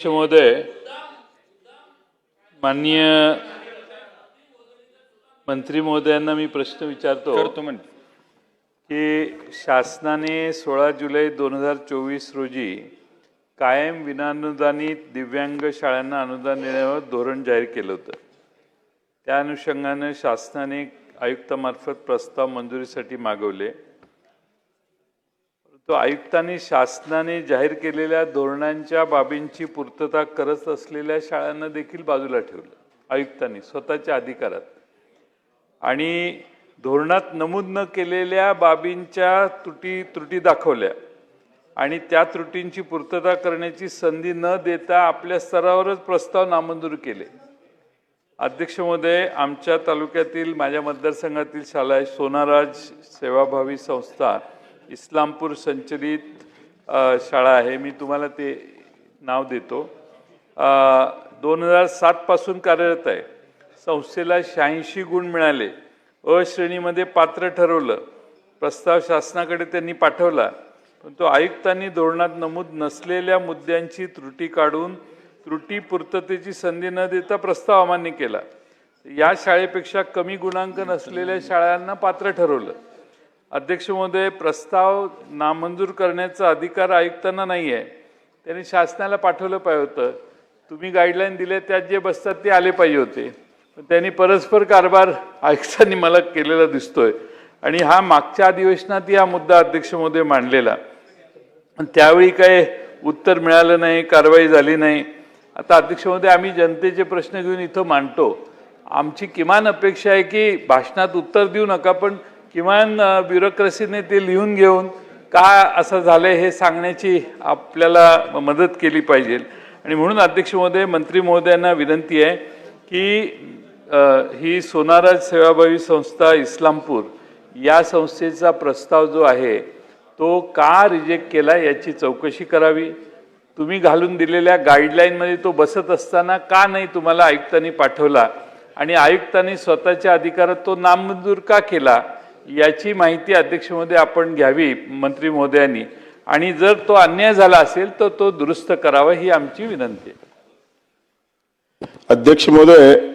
महोदय माननीय मंत्री महोदयांना मी प्रश्न विचारतो करतो म्हण की शासनाने सोळा जुलै दोन हजार चोवीस रोजी कायम विनानुदानित दिव्यांग शाळांना अनुदान देण्यावर धोरण जाहीर केलं होतं त्या अनुषंगानं शासनाने आयुक्तामार्फत प्रस्ताव मंजुरीसाठी मागवले तो आयुक्तांनी शासनाने जाहीर केलेल्या धोरणांच्या बाबींची पूर्तता करत असलेल्या शाळांना देखील बाजूला ठेवलं आयुक्तांनी स्वतःच्या अधिकारात. आणि धोरणात नमूद न केलेल्या बाबींच्या त्रुटी त्रुटी दाखवल्या. आणि त्या त्रुटींची पूर्तता करण्याची संधी न देता आपल्या स्तरावरच प्रस्ताव नामंजूर केले. अध्यक्ष महोदय आमच्या तालुक्यातील माझ्या मतदारसंघातील शाळा आहे सोनाराज सेवाभावी संस्था. इस्लामपूर संचलित शाळा आहे. मी तुम्हाला ते नाव देतो. दोन हजार सातपासून कार्यरत आहे. संस्थेला शहाऐंशी गुण मिळाले. अ श्रेणीमध्ये पात्र ठरवलं. प्रस्ताव शासनाकडे त्यांनी पाठवला. पण तो आयुक्तांनी धोरणात नमूद नसलेल्या मुद्द्यांची त्रुटी काढून त्रुटी पूर्ततेची संधी न देता प्रस्ताव अमान्य केला. या शाळेपेक्षा कमी गुणांक नसलेल्या शाळांना पात्र ठरवलं. अध्यक्ष महोदय प्रस्ताव नामंजूर करण्याचा अधिकार आयुक्तांना नाही आहे त्यांनी शासनाला पाठवलं पाहिजे होतं. तुम्ही गाईडलाईन दिले त्यात जे बसतात ते आले पाहिजे होते. पण त्यांनी परस्पर कारभार आयुक्तांनी मला केलेला दिसतोय. आणि हा मागच्या अधिवेशनात हा मुद्दा अध्यक्ष महोदय मांडलेला. त्यावेळी काय उत्तर मिळालं नाही कारवाई झाली नाही. आता अध्यक्ष महोदय आम्ही जनतेचे प्रश्न घेऊन इथं मांडतो. आमची किमान अपेक्षा आहे की भाषणात उत्तर देऊ नका पण किमान ब्युरोक्रेसीने ते लिहून घेऊन का असं झालंय हे सांगण्याची आपल्याला मदत केली पाहिजे. आणि म्हणून अध्यक्ष महोदय मंत्री महोदयांना विनंती आहे की ही सोनाराज सेवाभावी संस्था इस्लामपूर या संस्थेचा प्रस्ताव जो आहे तो का रिजेक्ट केला याची चौकशी करावी? तुम्ही घालून दिलेल्या गाईडलाईनमध्ये तो बसत असताना का नाही तुम्हाला आयुक्तांनी पाठवला? आणि आयुक्तांनी स्वतःच्या अधिकारात तो नामंजूर का केला? याची माहिती अध्यक्षमध्ये आपण घ्यावी मंत्री महोदयांनी. आणि जर तो अन्याय झाला असेल तर तो दुरुस्त करावा ही आमची विनंती आहे. अध्यक्ष महोदय